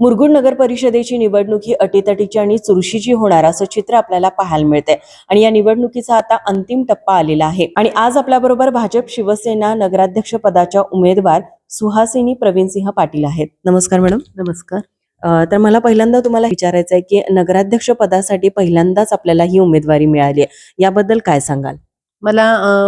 मुरगुड नगर परिषदेची निवडणूक ही अटीतटीची आणि चुरशीची होणार असं चित्र आपल्याला पाहायला मिळतंय. आणि या निवडणुकीचा आता अंतिम टप्पा आलेला आहे. आणि आज आपल्याबरोबर भाजप शिवसेना नगराध्यक्ष पदाच्या उमेदवार सुहासिनी प्रवीणसिंह पाटील आहेत. नमस्कार मॅडम. नमस्कार. तर मला पहिल्यांदा तुम्हाला विचारायचं आहे की नगराध्यक्ष पदासाठी पहिल्यांदाच आपल्याला ही उमेदवारी मिळाली आहे. याबद्दल काय सांगाल? मला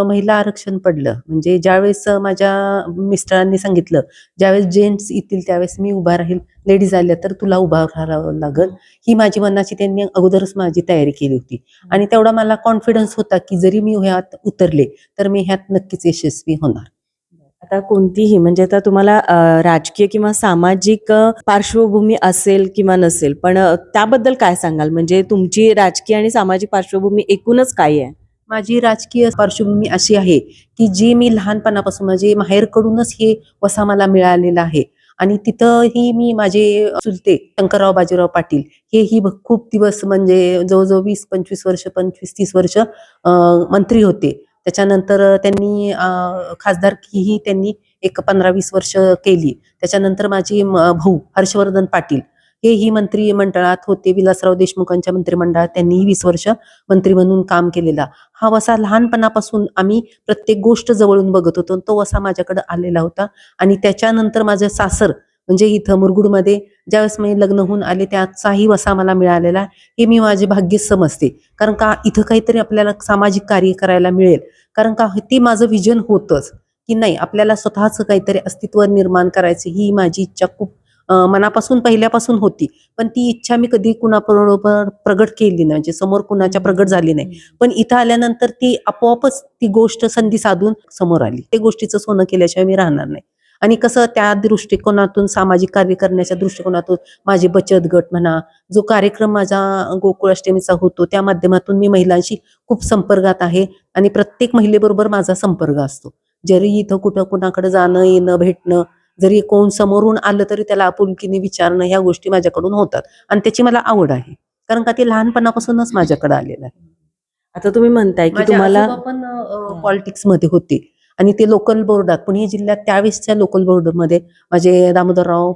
महिला आरक्षण पडलं. म्हणजे ज्यावेळेस माझ्या मिस्टरांनी सांगितलं ज्यावेळेस जेंट्स येतील त्यावेळेस मी उभा राहील लेडीज आल्या तर तुला उभा राहावं लागल. ही माझी मनाची त्यांनी अगोदरच माझी तयारी केली होती. आणि तेवढा मला कॉन्फिडन्स होता की जरी मी ह्यात उतरले तर मी ह्यात नक्कीच यशस्वी होणार. आता कोणतीही म्हणजे आता तुम्हाला राजकीय किंवा सामाजिक पार्श्वभूमी असेल किंवा नसेल पण त्याबद्दल काय सांगाल? म्हणजे तुमची राजकीय आणि सामाजिक पार्श्वभूमी एकूणच काय आहे? माझी राजकीय पार्श्वभूमी अशी आहे की जी मी लहानपणापासून म्हणजे माहेरकडूनच हे वसा मला मिळालेला आहे. आणि तिथंही मी माझे चुलते शंकरराव बाजीराव पाटील हेही ब- खूप दिवस म्हणजे जवळजवळ वीस पंचवीस वर्ष पंचवीस तीस वर्ष मंत्री होते. त्याच्यानंतर त्यांनी खासदारकीही त्यांनी एक पंधरा वीस वर्ष केली. त्याच्यानंतर माझी म- भाऊ हर्षवर्धन पाटील हेही मंत्रिमंडळात होते. विलासराव देशमुखांच्या मंत्रिमंडळात त्यांनीही वीस वर्ष मंत्री म्हणून काम केलेला. हा वसा लहानपणापासून आम्ही प्रत्येक गोष्ट जवळून बघत होतो. तो वसा माझ्याकडे आलेला होता. आणि त्याच्यानंतर माझं सासर म्हणजे इथं मुरगुडमध्ये ज्यावेळेस मी लग्न होऊन आले त्याचाही वसा मला मिळालेला. हे मी माझे भाग्य समजते. कारण का इथं काहीतरी आपल्याला सामाजिक कार्य करायला मिळेल. कारण का ते माझं विजन होतंच. की नाही आपल्याला स्वतःच काहीतरी अस्तित्व निर्माण करायचं ही माझी इच्छा खूप मनापासून पहिल्यापासून होती. पण ती इच्छा मी कधी कुणाबरोबर प्रगट केली नाही. म्हणजे समोर कुणाच्या प्रगट झाली नाही. पण इथं आल्यानंतर ती आपोआपच ती गोष्ट संधी साधून समोर आली. ते गोष्टीचं सोनं केल्याशिवाय मी राहणार नाही. आणि कसं त्या दृष्टिकोनातून सामाजिक कार्य करण्याच्या दृष्टिकोनातून माझे बचत गट म्हणा जो कार्यक्रम माझा गोकुळ अष्टमीचा होतो त्या माध्यमातून मी महिलांशी खूप संपर्कात आहे. आणि प्रत्येक महिलेबरोबर माझा संपर्क असतो. जरी इथं कुठं कुणाकडे जाणं येणं भेटणं जरी कोण समोरून आलं तरी त्याला आपुलकीने विचारणं ह्या गोष्टी माझ्याकडून होतात. आणि त्याची मला आवड आहे. कारण का ते लहानपणापासूनच माझ्याकडे आलेलं आहे. आता तुम्ही म्हणताय की तुम्हाला पण पॉलिटिक्समध्ये होते. आणि ते लोकल बोर्डात पुणे जिल्ह्यात त्यावेळेसच्या लोकल बोर्डमध्ये माझे दामोदरराव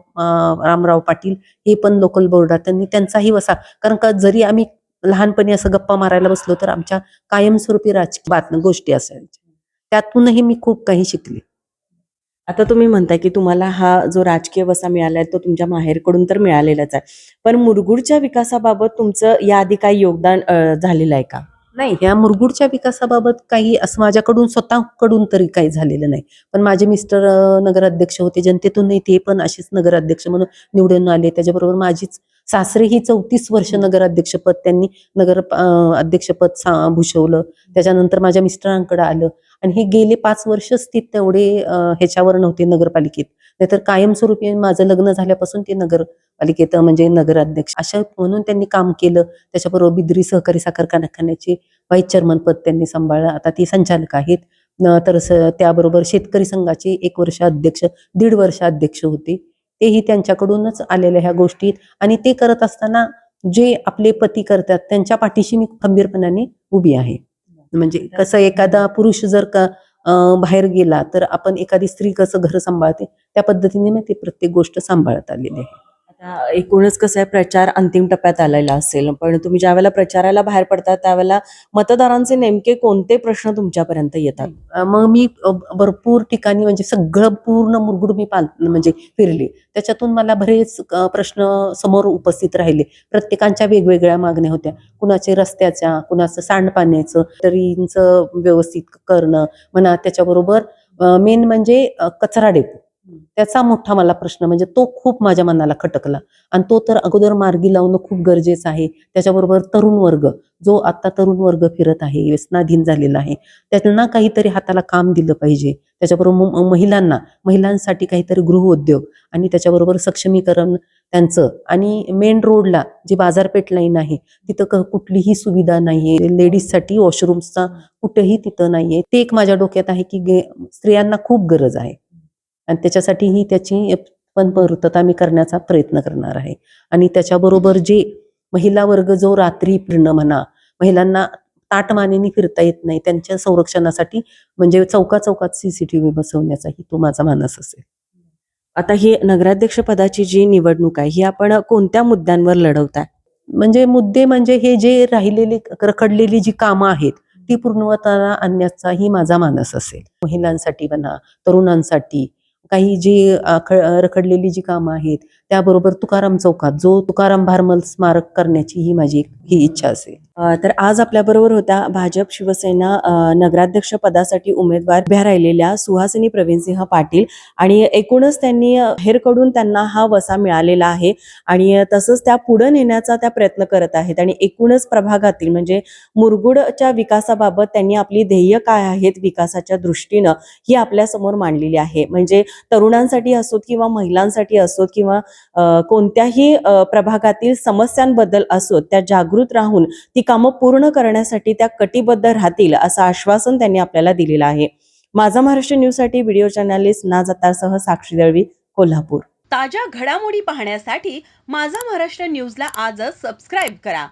रामराव पाटील हे पण लोकल बोर्डात त्यांनी त्यांचाही वसा. कारण का जरी आम्ही लहानपणी असं गप्पा मारायला बसलो तर आमच्या कायमस्वरूपी राजकीय बातम्या गोष्टी असायच्या. त्यातूनही मी खूप काही शिकले. आता तुम्ही म्हणताय की तुम्हाला हा जो राजकीय वसा मिळाला आहे तो तुमच्या माहेरकडून तर मिळालेलाच आहे. पण मुरगुडच्या विकासाबाबत तुमचं याआधी काही योगदान अ, झालेलं आहे का? नाही ह्या मुरगुडच्या विकासाबाबत काही असं माझ्याकडून स्वतःकडून तरी काही झालेलं नाही. पण माझे मिस्टर अं, नगराध्यक्ष होते जनतेतूनही ते पण असेच नगराध्यक्ष म्हणून निवडून आले. त्याच्याबरोबर माझीच सासरे ही चौतीस वर्ष नगराध्यक्षपद त्यांनी नगर अं, अध्यक्षपद सा- भूषवलं. त्याच्यानंतर माझ्या मिस्टरांकडे आलं. आणि हे गेले पाच वर्षच स्थित तेवढे ह्याच्यावर नव्हते नगरपालिकेत. नाहीतर कायमस्वरूपी माझं लग्न झाल्यापासून ते नगरपालिकेत म्हणजे नगराध्यक्ष. अशा म्हणून त्यांनी काम केलं. त्याच्याबरोबर बिद्री सहकारी साखर कारखान्याचे व्हाईस चेअरमन पद त्यांनी सांभाळलं. आता ते संचालक आहेत. न तर त्याबरोबर शेतकरी संघाचे एक वर्ष अध्यक्ष दीड वर्ष अध्यक्ष होते. तेही त्यांच्याकडूनच आलेल्या ह्या गोष्टीत आणि ते करत असताना जे आपले पती करतात त्यांच्या पाठीशी मी खंबीरपणाने उभी आहे. म्हणजे कसं एखादा पुरुष जर का बाहेर गेला तर आपण एखादी स्त्री कसं घर सांभाळते? त्या पद्धतीने मी ते प्रत्येक गोष्ट सांभाळत आलेली आहे. आता एकूणच कसं आहे प्रचार अंतिम टप्प्यात आलेला असेल. पण तुम्ही ज्या वेळेला प्रचाराला बाहेर पडता त्यावेळेला मतदारांचे नेमके कोणते प्रश्न तुमच्यापर्यंत येतात? मग मी भरपूर ठिकाणी म्हणजे सगळं पूर्ण मुरगुड मी पाल म्हणजे फिरले. त्याच्यातून मला बरेच प्रश्न समोर उपस्थित राहिले. प्रत्येकांच्या वेगवेगळ्या मागण्या होत्या. कुणाचे रस्त्याच्या कुणाचं सांडपाण्याचं तरींचं व्यवस्थित करणं म्हणा त्याच्याबरोबर मेन म्हणजे कचरा डेपो. त्याचा मोठा मला प्रश्न म्हणजे तो खूप माझ्या मनाला खटकला. आणि तो तर अगोदर मार्गी लावणं खूप गरजेचं आहे. त्याच्याबरोबर तरुण वर्ग जो आता तरुण वर्ग फिरत आहे व्यसनाधीन झालेला आहे त्यांना काहीतरी हाताला काम दिलं पाहिजे. त्याच्याबरोबर महिलांना महिलांसाठी काहीतरी गृहउद्योग आणि त्याच्याबरोबर सक्षमीकरण त्यांचं. आणि मेन रोडला जी बाजारपेठ लाईन आहे तिथं कुठलीही सुविधा नाहीये. लेडीजसाठी वॉशरूम्सचा कुठेही तिथं नाहीये. ते एक माझ्या डोक्यात आहे की स्त्रियांना खूप गरज आहे. आणि त्याच्यासाठीही त्याची पण पूर्तता मी करण्याचा प्रयत्न करणार आहे. आणि त्याच्याबरोबर जे महिला वर्ग जो रात्री फिरणं म्हणा महिलांना ताटमानेने फिरता येत नाही त्यांच्या संरक्षणासाठी म्हणजे चौका चौकात सीसीटीव्ही बसवण्याचाही तो माझा मानस असेल. आता ही नगराध्यक्ष पदाची जी निवडणूक आहे ही आपण कोणत्या मुद्द्यांवर लढवताय? म्हणजे मुद्दे म्हणजे हे जे राहिलेली रखडलेली जी कामं आहेत ती पूर्णवताला आणण्याचाही माझा मानस असेल. महिलांसाठी म्हणा तरुणांसाठी काही जी रखडलेली जी कामं आहेत त्याबरोबर तुकाराम चौकात जो तुकाराम भारमल स्मारक करण्याची ही माझी ही इच्छा असेल. तर आज आपल्याबरोबर होत्या भाजप शिवसेना नगराध्यक्ष पदासाठी उमेदवार उभ्या राहिलेल्या सुहासिनी प्रवीणसिंह पाटील आणि एकूणच त्यांनी हेरकडून त्यांना हा वसा मिळालेला आहे आणि तसंच त्या पुढे नेण्याचा त्या प्रयत्न करत आहेत आणि एकूणच प्रभागातील म्हणजे मुरगुडच्या विकासाबाबत त्यांनी आपली ध्येय काय आहेत विकासाच्या दृष्टीनं ही आपल्यासमोर मांडलेली आहे. म्हणजे तरुणांसाठी असोत किंवा महिलांसाठी असोत किंवा कोणत्याही प्रभागातील समस्यांबद्दल असोत त्या जागृत राहून ती कामं पूर्ण करण्यासाठी त्या कटिबद्ध राहतील असं आश्वासन त्यांनी आपल्याला दिलेलं आहे. माझा महाराष्ट्र न्यूजसाठी व्हिडिओ जर्नालिस्ट ना अत्तारसह साक्षी दळवी कोल्हापूर. ताज्या घडामोडी पाहण्यासाठी माझा महाराष्ट्र न्यूजला आजच सबस्क्राईब करा.